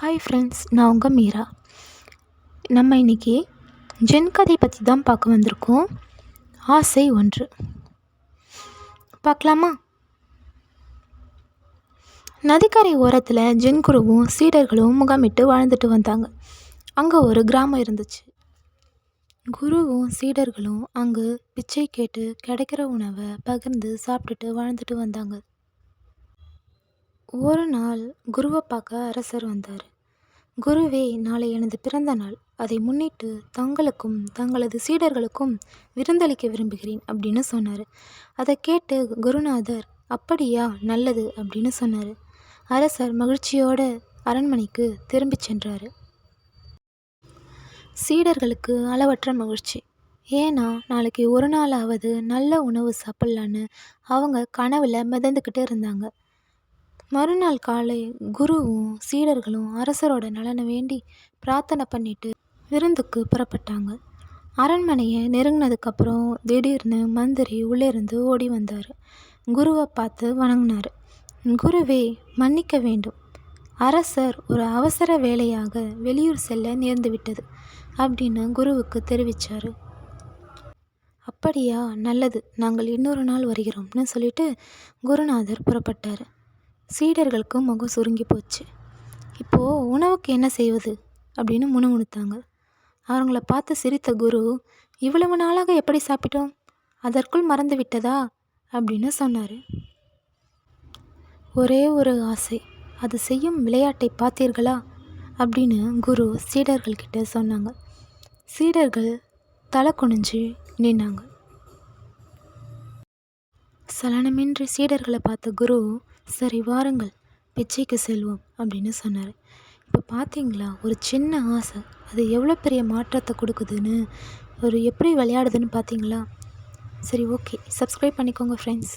Hi friends நான் உங்கள் மீரா. நம்ம இன்றைக்கி ஜென் கதை பற்றி தான் பார்க்க வந்திருக்கோம். ஆசை ஒன்று. பார்க்கலாமா? நதிக்கரை ஓரத்தில் ஜென் குருவும் சீடர்களும் முகாமிட்டு வாழ்ந்துட்டு வந்தாங்க. அங்கே ஒரு கிராமம் இருந்துச்சு. குருவும் சீடர்களும் அங்கு பிச்சை கேட்டு கிடைக்கிற உணவை பகிர்ந்து சாப்பிட்டுட்டு வாழ்ந்துட்டு வந்தாங்க. ஒரு நாள் குருவை பார்க்க அரசர் வந்தார். குருவே நாளை எனது பிறந்த நாள். அதை முன்னிட்டு தங்களுக்கும் தங்களது சீடர்களுக்கும் விருந்தளிக்க விரும்புகிறேன் அப்படின்னு சொன்னார். அதை கேட்டு குருநாதர் அப்படியா நல்லது அப்படின்னு சொன்னார். அரசர் மகிழ்ச்சியோட அரண்மனைக்கு திரும்பி சென்றார். சீடர்களுக்கு அளவற்ற மகிழ்ச்சி. ஏன்னா நாளைக்கு ஒரு நாளாவது நல்ல உணவு சாப்பிட்லான்னு அவங்க கனவில் மிதந்துக்கிட்டு இருந்தாங்க. மறுநாள் காலை குருவும் சீடர்களும் அரசரோட நலனை வேண்டி பிரார்த்தனை பண்ணிட்டு விருந்துக்கு புறப்பட்டாங்க. அரண்மனையை நெருங்கினதுக்கப்புறம் திடீர்னு மந்திரி உள்ளிருந்து ஓடி வந்தார். குருவை பார்த்து வணங்கினார். குருவே மன்னிக்க வேண்டும். அரசர் ஒரு அவசர வேலையாக வெளியூர் செல்ல நேர்ந்து விட்டது அப்படின்னு குருவுக்கு தெரிவித்தார் அப்படியா நல்லது. நாங்கள் இன்னொரு நாள் வருகிறோம்னு சொல்லிட்டு குருநாதர் புறப்பட்டார். சீடர்களுக்கும் முகம் சுருங்கி போச்சு. இப்போது உணவுக்கு என்ன செய்வது? அப்படின்னு முணுமுணுத்தாங்க. அவங்கள பார்த்து சிரித்த குரு இவ்வளவு நாளாக எப்படி சாப்பிட்டோம்? அதற்குள் மறந்து விட்டதா? அப்படின்னு சொன்னார். ஒரே ஒரு ஆசை அது செய்யும் விளையாட்டை பார்த்தீர்களா? அப்படின்னு குரு சீடர்கள்கிட்ட சொன்னாங்க. சீடர்கள் தலை குனிஞ்சு நின்னாங்க. சலனமின்றி சீடர்களை பார்த்த குரு சரி வாருங்கள் பிச்சைக்கு செல்வோம் அப்படின்னு சொன்னார். இப்போ பார்த்தீங்களா ஒரு சின்ன ஆசை. அது எவ்வளோ பெரிய மாற்றத்தை கொடுக்குதுன்னு ஒரு எப்படி விளையாடுதுன்னு பார்த்தீங்களா சரி ஓகே சப்ஸ்கிரைப் பண்ணிக்கோங்க ஃப்ரெண்ட்ஸ்